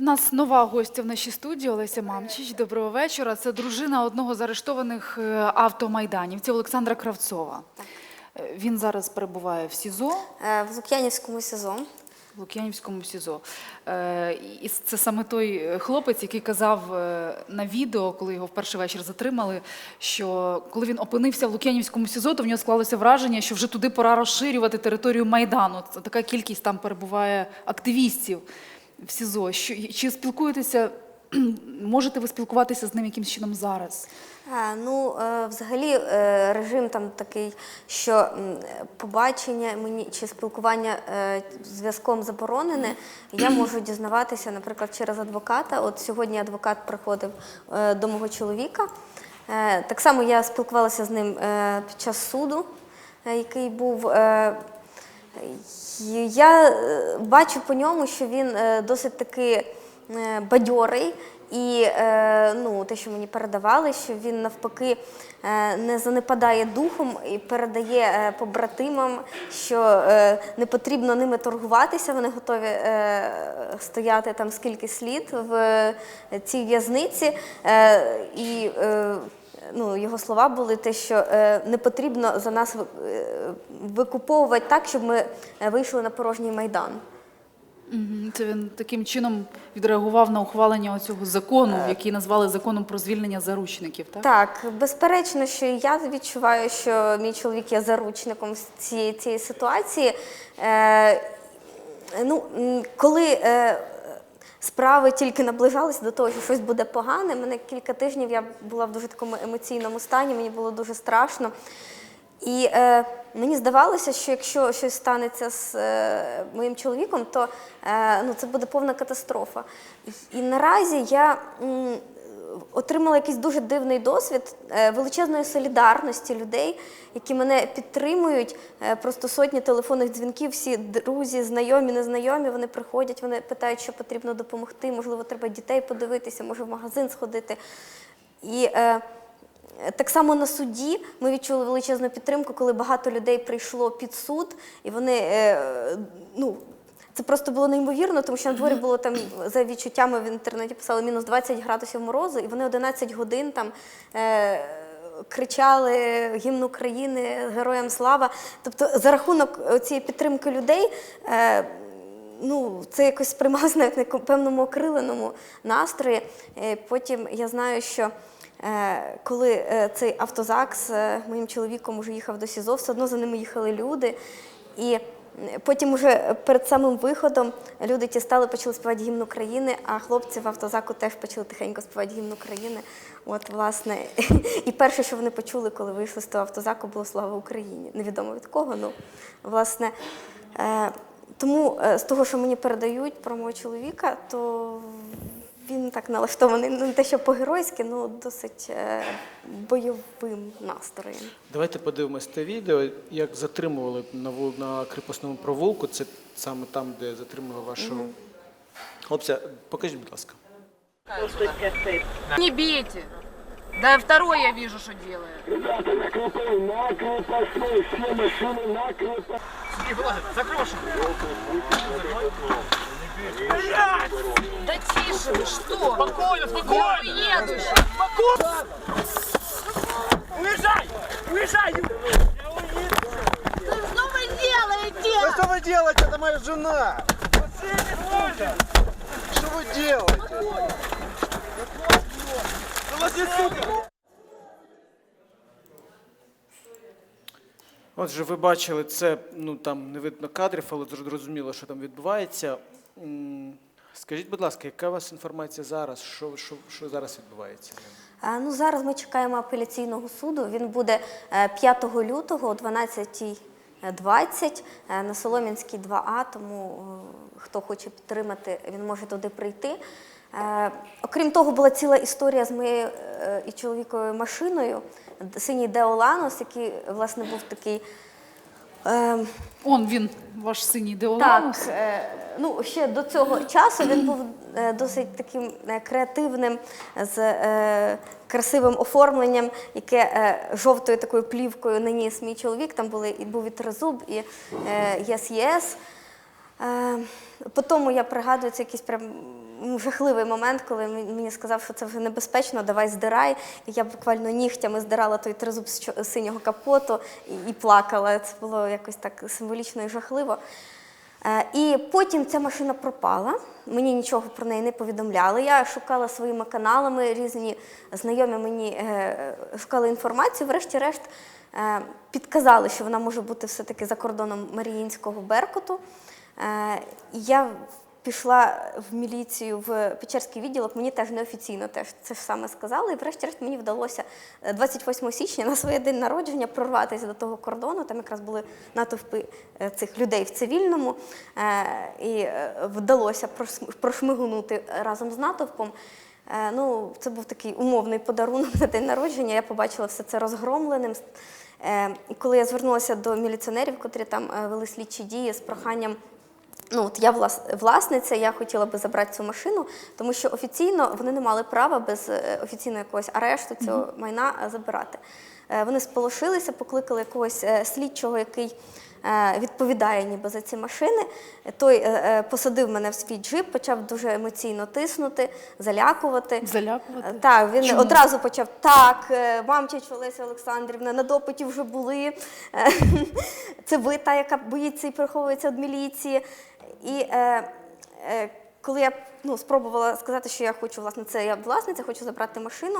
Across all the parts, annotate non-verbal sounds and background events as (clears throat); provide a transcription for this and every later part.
У нас нова гостя в нашій студії Олеся Мамчич. Доброго вечора. Це дружина одного з арештованих е, автомайданівців Олександра Кравцова. Е, Він зараз перебуває в СІЗО, Е, В Лук'янівському СІЗО. в Лук'янівському СІЗО. І це саме той хлопець, який казав на відео, коли його в перший вечір затримали, що коли він опинився в Лук'янівському СІЗО, то в нього склалося враження, що вже туди пора розширювати територію Майдану. Така кількість там перебуває активістів в СІЗО. Що, чи спілкуєтеся, можете ви спілкуватися з ним якимось чином зараз? Е, Ну, е, взагалі, е, режим там такий, що м, побачення мені чи спілкування е, зв'язком заборонене. Я (clears throat) можу дізнаватися, наприклад, через адвоката. От сьогодні адвокат приходив е, до мого чоловіка. Е, Так само я спілкувалася з ним е, під час суду, е, який був. е, Я е, бачу по ньому, що він е, досить таки е, бадьорий. І ну, те, що мені передавали, що він навпаки не занепадає духом і передає побратимам, що не потрібно ними торгуватися, вони готові стояти там скільки слід в цій в'язниці. І ну, його слова були те, що е, не потрібно за нас е, викуповувати так, щоб ми е, вийшли на порожній майдан. Це він таким чином відреагував на ухвалення цього закону, який назвали законом про звільнення заручників. Так? Так, безперечно, що я відчуваю, що мій чоловік є заручником цієї, цієї ситуації. Е, ну, коли е, справи тільки наближалися до того, що щось буде погане, мене кілька тижнів я була в дуже такому емоційному стані, мені було дуже страшно. І е, мені здавалося, що якщо щось станеться з е, моїм чоловіком, то е, ну, це буде повна катастрофа. І, і наразі я м, отримала якийсь дуже дивний досвід е, величезної солідарності людей, які мене підтримують. Е, просто сотні телефонних дзвінків, всі друзі, знайомі, незнайомі, вони приходять, вони питають, що потрібно допомогти, можливо, треба дітей подивитися, може в магазин сходити. І е, так само на суді ми відчули величезну підтримку, коли багато людей прийшло під суд, і вони е, ну. Це просто було неймовірно, тому що на дворі було там за відчуттями в інтернеті писали мінус 20 градусів морозу, і вони 11 годин там е, кричали гімн України, Героям слава. Тобто, за рахунок цієї підтримки людей. Е, ну, це якось сприймалося (laughs) навіть на певному окриленому настрої. Е, Потім я знаю, що е, коли е, цей автозак з е, моїм чоловіком уже їхав до СІЗО, все одно за ними їхали люди. І потім уже перед самим виходом люди ті стали, почали співати гімн України, а хлопці в автозаку теж почали тихенько співати гімн України. От, власне, (laughs) і перше, що вони почули, коли вийшли з того автозаку, було слава Україні. Невідомо від кого, ну власне. Е, тому е, з того, що мені передають про мого чоловіка, то він так налаштований ну, не те, що по-геройськи, ну досить е, бойовим настроєм. Давайте подивимось те відео, як затримували на, на кріпосному провулку. Це саме там, де затримали вашого хлопця. Покажіть, будь ласка. Не бейте. Да второй я вижу, что делает. Да тише вы, что? Спокойно, спокойно. Я уеду щас. Уезжай! Уезжай! Что вы делаете? Что вы делаете? Это моя жена! Что вы делаете? Да вас здесь сука! Отже, ви бачили це, ну там не видно кадрів, але зрозуміло, що там відбувається. Скажіть, будь ласка, яка у вас інформація зараз? Що, що, що зараз відбувається? Е, Ну, зараз ми чекаємо апеляційного суду. Він буде е, 5 лютого о 12.20 е, на Солом'янській 2А, тому е, хто хоче підтримати, він може туди прийти. Е, Окрім того, була ціла історія з моєю е, і чоловіковою машиною, синій Деоланос, який, власне, був такий. е, Он він, ваш синій так, е, ну ще до цього часу він був е, досить таким е, креативним, з е, красивим оформленням, яке жовтою такою плівкою наніс мій чоловік. Там були і був і тризуб, і. Е, по тому я пригадую, це якийсь прям жахливий момент, коли мені сказав, що це вже небезпечно, давай здирай. І я буквально нігтями здирала той тризуб з синього капоту і плакала. Це було якось так символічно і жахливо. Е, І потім ця машина пропала. Мені нічого про неї не повідомляли. Я шукала своїми каналами, різні знайомі мені е, шукали інформацію. Врешті-решт е, підказали, що вона може бути все-таки за кордоном Маріїнського Беркуту. Я пішла в міліцію в Печерський відділок, мені теж неофіційно теж це ж саме сказали. І врешті-решт мені вдалося е, 28 січня на своє день народження прорватися до того кордону. Там якраз були натовпи е, цих людей в цивільному, е, і е, вдалося прошм- прошмигнути разом з натовпом. Е, Ну, це був такий умовний подарунок на день народження. Я побачила все це розгромленим. Е, коли я звернулася до міліціонерів, котрі там е, вели слідчі дії з проханням. Ну, от я влас- власниця, я хотіла би забрати цю машину, тому що офіційно вони не мали права без е, офіційного якогось арешту цього майна е, забирати. Е, Вони сполошилися, покликали якогось слідчого, який відповідає ніби за ці машини. Той посадив мене в свій джип, почав дуже емоційно тиснути, залякувати. Залякувати? Так, він Чому? одразу почав так, мамчич Олеся Олександрівна, на допиті вже були. (laughs) Це ви та, яка боїться і приховується від міліції. І е, е, коли я ну, спробувала сказати, що я хочу, власне, це я власниця, хочу забрати машину.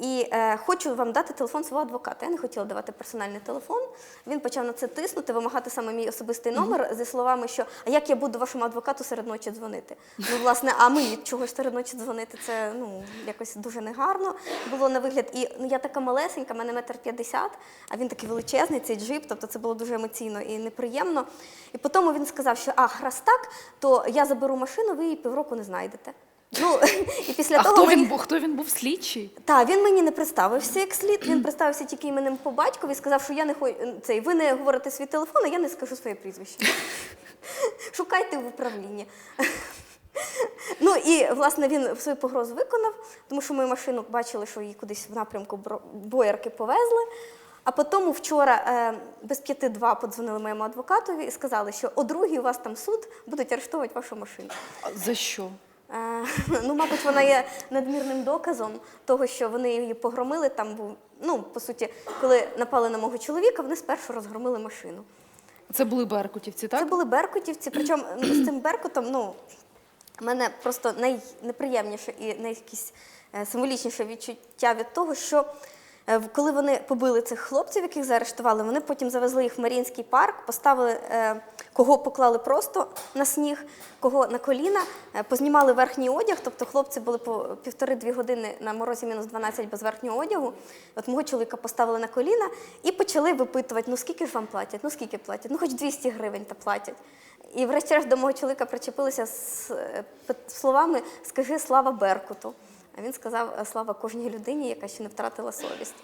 І е, хочу вам дати телефон свого адвоката. Я не хотіла давати персональний телефон. Він почав на це тиснути, вимагати саме мій особистий номер зі словами, що а як я буду вашому адвокату серед ночі дзвонити? Ну, власне, а мені чогось серед ночі дзвонити? Це ну якось дуже негарно було на вигляд. І ну я така малесенька, мене метр п'ятдесят, а він такий величезний, цей джип. Тобто це було дуже емоційно і неприємно. І потім він сказав, що ах, раз так, то я заберу машину, ви її півроку не знайдете. Ну (laughs) і після А того хто він був? Хто він був слідчий? так, він мені не представився як слід. Він (clears throat) представився тільки іменем по батькові, сказав, що я не хочу цей. Ви не говорите свій телефон, а я не скажу своє прізвище. (laughs) Шукайте в управлінні. (laughs) Ну і власне він свою погрозу виконав, тому що мою машину бачили, що її кудись в напрямку боярки повезли. А потім вчора е, без п'яти два подзвонили моєму адвокатові і сказали, що о другій у вас там суд будуть арештовувати вашу машину. За що? Е, (laughs) Ну, мабуть, вона є надмірним доказом того, що вони її погромили. Там був, ну, по суті, коли напали на мого чоловіка, вони спершу розгромили машину. Це були беркутівці, так? Це були беркутівці, причому ну, з цим беркутом, ну, в мене просто найнеприємніше і найякісь е, символічніше відчуття від того, що е, коли вони побили цих хлопців, яких заарештували, вони потім завезли їх в Маріїнський парк, поставили, кого поклали просто на сніг, кого на коліна, е, познімали верхній одяг, тобто хлопці були по півтори-дві години на морозі мінус 12 без верхнього одягу. От мого чоловіка поставили на коліна і почали випитувати, ну скільки ж вам платять, ну скільки платять, ну хоч 200 гривень та платять. І врешті-решт до мого чоловіка причепилися з е, словами Скажи слава Беркуту. А він сказав «Е, слава кожній людині, яка ще не втратила совість.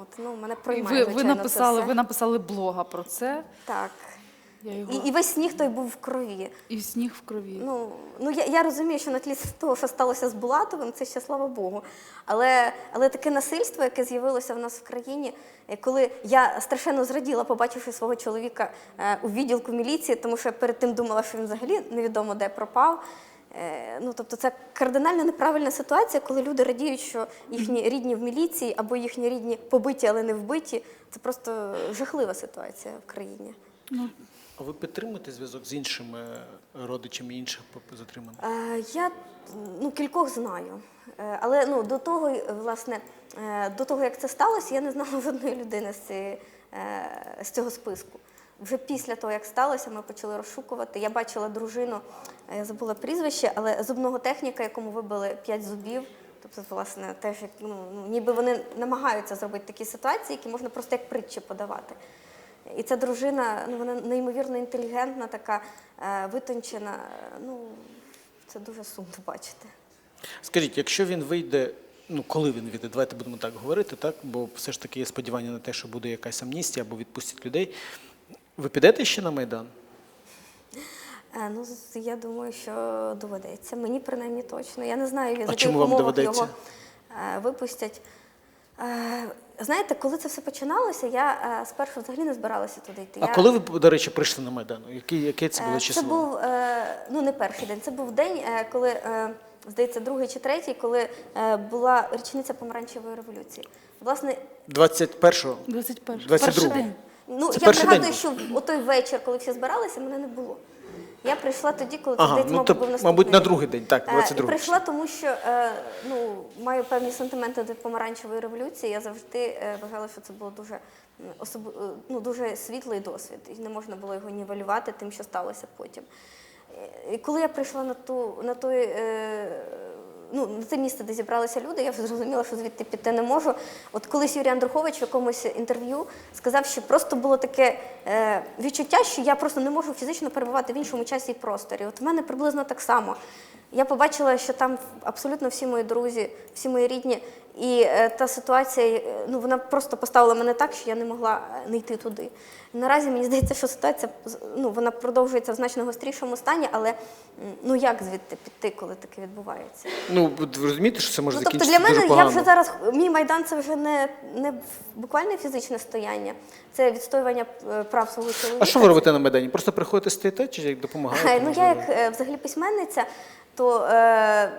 От, ну, мене приймає, ви, ви звичайно, це написали, все. ви написали блога про це. Так. Я його... І, і весь сніг той був в крові. І сніг в крові. Ну, ну я, я розумію, що на тлі того, що сталося з Булатовим, це ще слава Богу. Але, але таке насильство, яке з'явилося в нас в країні, е, коли я страшенно зраділа, побачивши свого чоловіка е, у відділку міліції, тому що я перед тим думала, що він взагалі невідомо де пропав. Е, Ну, тобто це кардинально неправильна ситуація, коли люди радіють, що їхні рідні в міліції або їхні рідні побиті, але не вбиті. Це просто жахлива ситуація в країні. А ви підтримуєте зв'язок з іншими родичами інших затриманих? Е, Я ну, кількох знаю. Е, Але ну, до того, е, власне, е, до того, як це сталося, я не знала (laughs) жодної людини з, цієї, е, з цього списку. Вже після того, як сталося, ми почали розшукувати. Я бачила дружину, е, я забула прізвище, але зубного техніка, якому вибили 5 зубів. Тобто, власне, теж як, ну, ну, ніби вони намагаються зробити такі ситуації, які можна просто як притчі подавати. І ця дружина, ну вона неймовірно інтелігентна, така е, витончена. Ну, це дуже сумно бачити. Скажіть, якщо він вийде, ну коли він вийде, давайте будемо так говорити, так? Бо все ж таки є сподівання на те, що буде якась амністія або відпустять людей. Ви підете ще на Майдан? Е, Ну, я думаю, що доведеться. Мені принаймні точно. Я не знаю, за яких чому вам умовах доведеться? його е, випустять. Знаєте, коли це все починалося, я е, спершу взагалі не збиралася туди йти. А я... коли ви, до речі, прийшли на Майдан? Яке, яке це Е, було Це був е, ну не перший день, це був день, е, коли е, здається, другий чи третій, коли е, була річниця помаранчевої революції. Власне, 21-го? 21 22. Перший день. ну Це я перший пригадую, день що в той вечір, коли всі збиралися, мене не було. Я прийшла тоді, коли Ага, ну, мабуть, був наступний мабуть, на другий день, так, Е, 22 І прийшла, тому що е, ну, маю певні сантименти до помаранчевої революції. Я завжди е, вважала, що це було дуже, особ... е, ну, дуже світлий досвід, і не можна було його нівелювати тим, що сталося потім. Е, І коли я прийшла на ту на той. Ну, на це місце, де зібралися люди, я зрозуміла, що звідти піти не можу. От колись Юрій Андрухович в якомусь інтерв'ю сказав, що просто було таке е, відчуття, що я просто не можу фізично перебувати в іншому часі і просторі. От в мене приблизно так само. Я побачила, що там абсолютно всі мої друзі, всі мої рідні, і е, та ситуація, е, ну вона просто поставила мене так, що я не могла е, не йти туди. Наразі мені здається, що ситуація ну, вона продовжується в значно гострішому стані, але ну як звідти піти, коли таке відбувається? Ну, ви розумієте, що це може Ну, тобто закінчитися для мене дуже я вже зараз мій майдан це вже не, не буквальне фізичне стояння, це відстоювання прав свого чоловіка. А що ви робите на Майдані? Просто приходите стоїте чи як допомагаєте? Ну, я як взагалі письменниця, то е,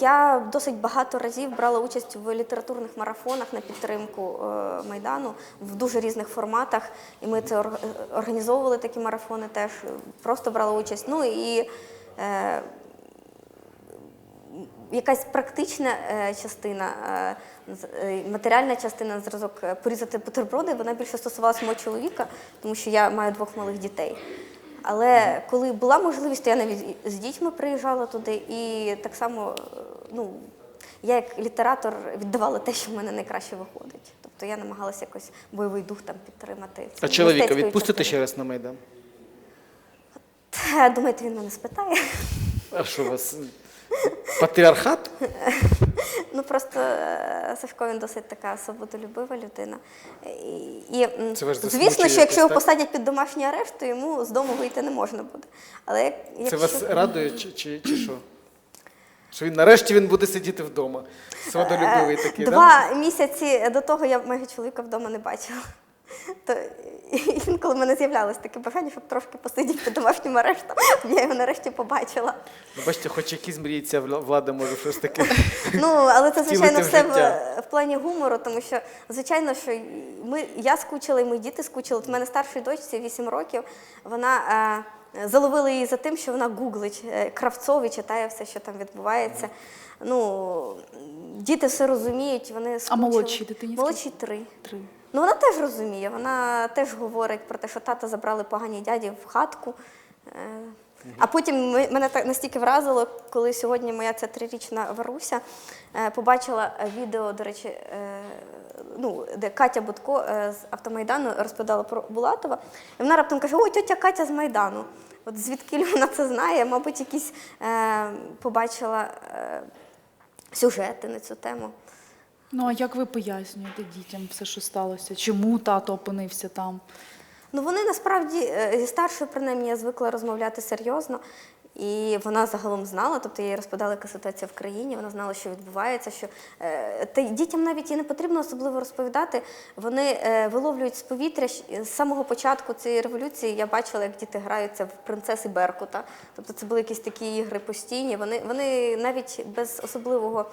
я досить багато разів брала участь в літературних марафонах на підтримку е, Майдану в дуже різних форматах. І ми це організовували такі марафони теж, просто брала участь. Ну і е, якась практична е, частина, е, е, матеріальна частина зразок порізати бутерброди, вона більше стосувалася мого чоловіка, тому що я маю двох малих дітей. Але коли була можливість, то я навіть з дітьми приїжджала туди, і так само, е, ну, я як літератор віддавала те, що в мене найкраще виходить. Тобто я намагалася якось бойовий дух там підтримати. А чоловіка частини. ще раз на Майдан? Та, Думаєте, він мене спитає? А що у вас? Патріархат? Ну просто Савко Сашко він досить така свободолюбива людина. І, і Це звісно, що якщо його посадять під домашній арешт, то йому з дому вийти не можна буде. Але як, Це якщо... вас радує чи, чи, чи що? Що він нарешті він буде сидіти вдома. Свободолюбивий такий, да? Два місяці до того я мого чоловіка вдома не бачила. То і він, коли в мене з'являлось таке бажання, щоб трошки посидіти під домашнім арештом, я його нарешті побачила. Ну, бачите, хоч якісь мріється влада може щось таке. Ну, але це, звичайно, все в, в плані гумору, тому що, звичайно, що ми, я скучила, і мої діти скучили. От У мене старшій дочці 8 років, вона е, заловила її за тим, що вона гуглить е, Кравцов і читає все, що там відбувається. Ну, діти все розуміють, вони скучили. молодшій дитині скільки? Молодшій три. Три. Ну, вона теж розуміє, вона теж говорить про те, що тата забрали погані дяді в хатку. Е, А потім мене так настільки вразило, коли сьогодні моя ця трирічна Варуся е, побачила відео, до речі, е, ну, де Катя Будко з автомайдану розповідала про Булатова. І вона раптом каже: Ой, тьотя Катя з Майдану. От звідки вона це знає? Мабуть, якісь побачила сюжети на цю тему. Ну а як ви пояснюєте дітям все, що сталося? Чому тато опинився там? Ну вони насправді е, зі старшою, принаймні, я звикла розмовляти серйозно. І вона загалом знала, тобто я їй розповідала, яка ситуація в країні, вона знала, що відбувається. Що, е, та дітям навіть і не потрібно особливо розповідати. Вони е, виловлюють з повітря з самого початку цієї революції. Я бачила, як діти граються в принцеси Беркута. Тобто це були якісь такі ігри постійні. Вони, вони навіть без особливого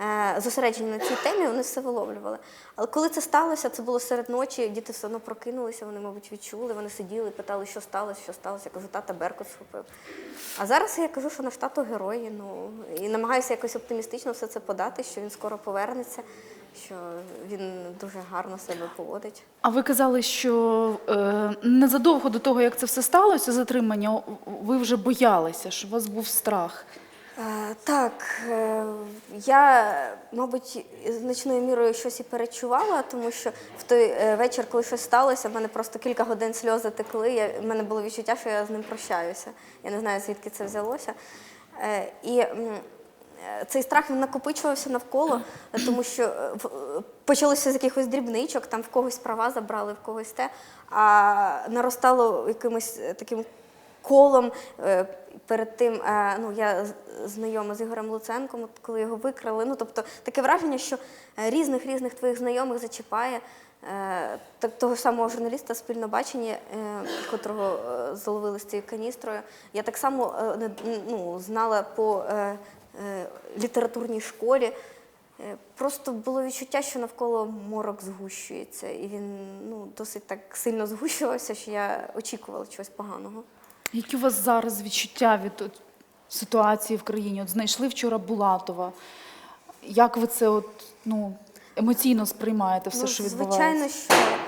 е, зосередження на цій темі вони все виловлювали. Але коли це сталося, це було серед ночі, діти все одно прокинулися, вони, мабуть, відчули, вони сиділи, питали, що сталося, що сталося. Я кажу, тата Беркут схопив. А зараз я кажу, що наш тато герої. Ну і намагаюся якось оптимістично все це подати, що він скоро повернеться, що він дуже гарно себе поводить. А ви казали, що е, незадовго до того, як це все сталося, затримання, ви вже боялися, що у вас був страх. Е, Так, е, я, мабуть, значною мірою щось і перечувала, тому що в той е, вечір, коли щось сталося, в мене просто кілька годин сльози текли. Я, в мене було відчуття, що я з ним прощаюся. Я не знаю, звідки це взялося. І цей страх він накопичувався навколо, тому що почалося з якихось дрібничок, там в когось права забрали, в когось те, а наростало якимось таким колом. Е, Перед тим е, ну, я знайома з Ігорем Луценком, коли його викрали. Ну, тобто таке враження, що е, різних різних твоїх знайомих зачіпає. Того самого журналіста спільно бачення, котрого заловили з цією каністрою. Я так само ну, знала по літературній школі. Просто було відчуття, що навколо морок згущується, і він ну, досить так сильно згущувався, що я очікувала чогось поганого. Які у вас зараз відчуття від от, ситуації в країні? От знайшли вчора Булатова. Як ви це от, ну, емоційно сприймаєте все, ну, що звичайно, відбувається? що е,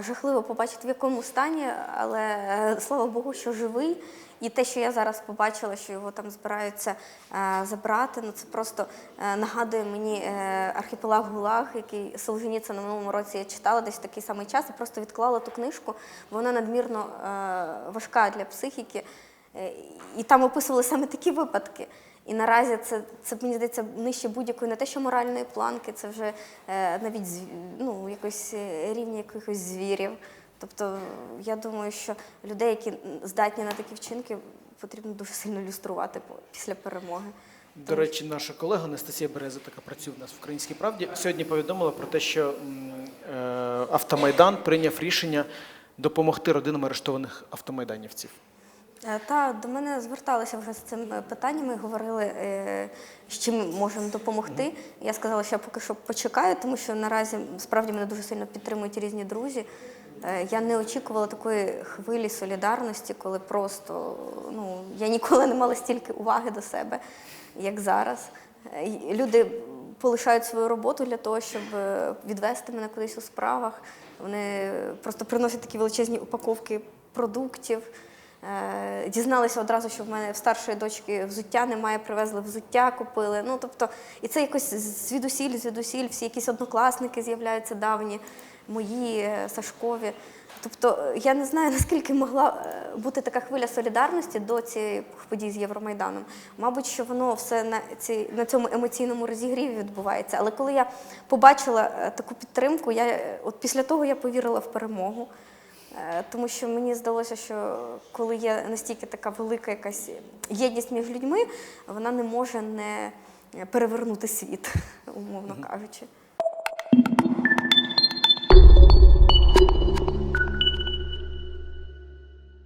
жахливо побачити, в якому стані, але е, слава Богу, що живий. І те, що я зараз побачила, що його там збираються е, забрати, ну це просто е, нагадує мені е, архіпелаг Гулаг, який Солженіцин на минулому році я читала десь в такий самий час і просто відклала ту книжку, бо вона надмірно е, важка для психіки. Е, І там описували саме такі випадки. І наразі це, це мені здається нижче будь-якої не те, що моральної планки, це вже е, навіть ну, якось е, рівні якихось звірів. Тобто я думаю, що людей, які здатні на такі вчинки, потрібно дуже сильно люструвати після перемоги. До речі, наша колега Анастасія Береза, така працює в нас в Українській правді, сьогодні повідомила про те, що е, Автомайдан прийняв рішення допомогти родинам арештованих автомайданівців. Е, Та до мене зверталися вже з цим е, питанням і говорили, е, з чим ми можемо допомогти. Я сказала, що я поки що почекаю, тому що наразі справді мене дуже сильно підтримують різні друзі. Я не очікувала такої хвилі солідарності, коли просто ну я ніколи не мала стільки уваги до себе, як зараз. Люди полишають свою роботу для того, щоб відвести мене кудись у справах. Вони просто приносять такі величезні упаковки продуктів. Е, Дізналися одразу, що в мене в старшої дочки взуття немає, привезли взуття, купили. Ну тобто, і це якось звідусіль, звідусіль, всі якісь однокласники з'являються давні, мої, е, Сашкові. Тобто, е, я не знаю, (laughs) наскільки могла бути така хвиля солідарності до цієї подій з Євромайданом. Мабуть, що воно все на, ці, на цьому емоційному розігріві відбувається. Але коли я побачила таку підтримку, я, от після того я повірила в перемогу. Е, Тому що мені здалося, що коли є настільки така велика якась єдність між людьми, вона не може не перевернути світ, (laughs) умовно кажучи.